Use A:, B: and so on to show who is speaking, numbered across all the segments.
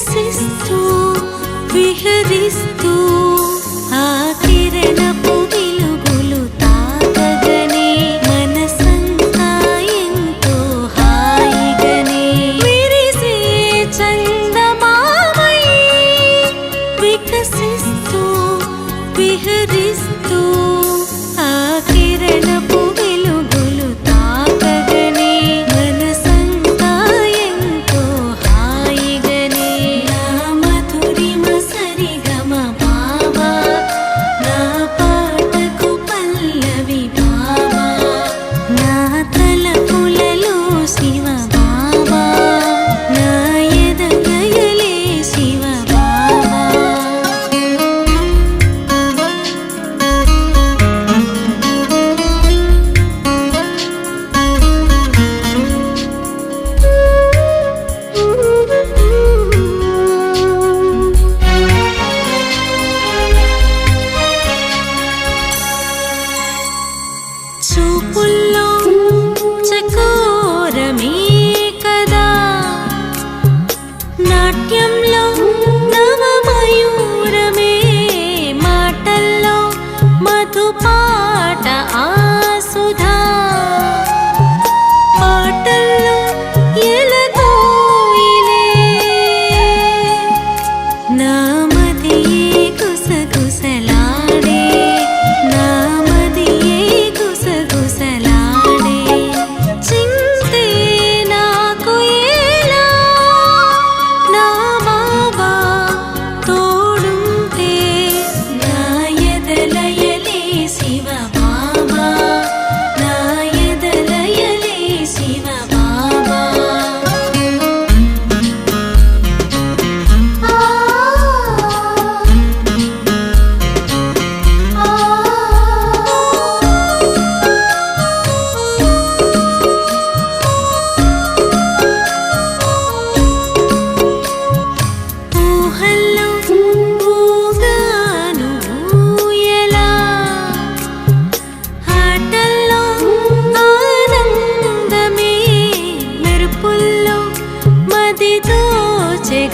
A: నివసిస్తూ విహరిస్తూ ఆ కిరణపు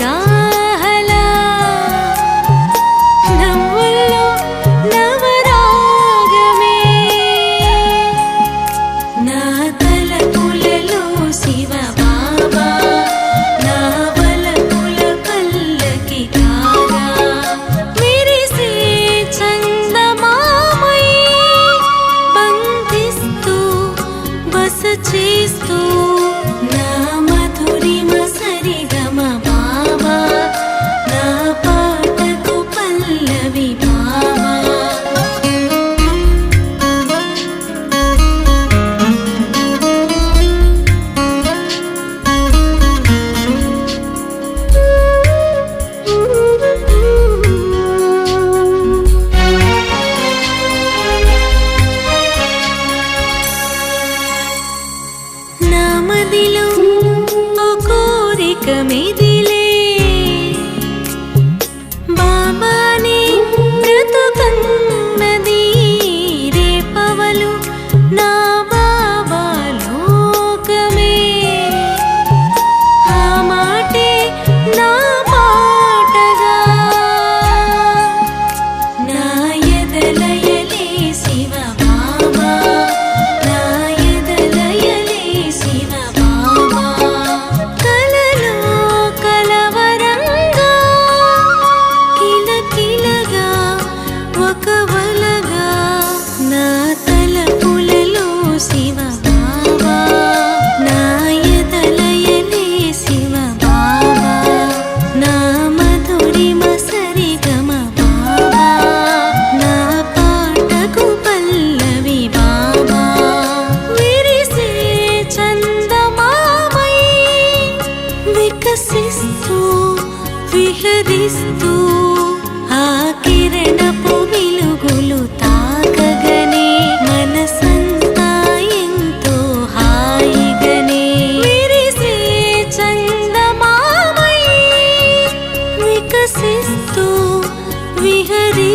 A: दा మదిలో ఓ కోరిక మీద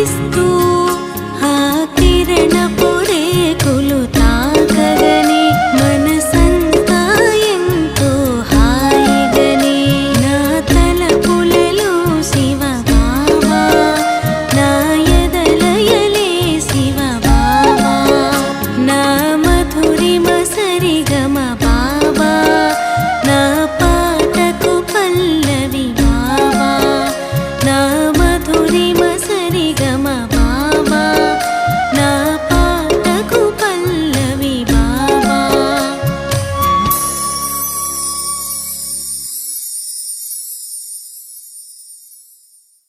A: triste.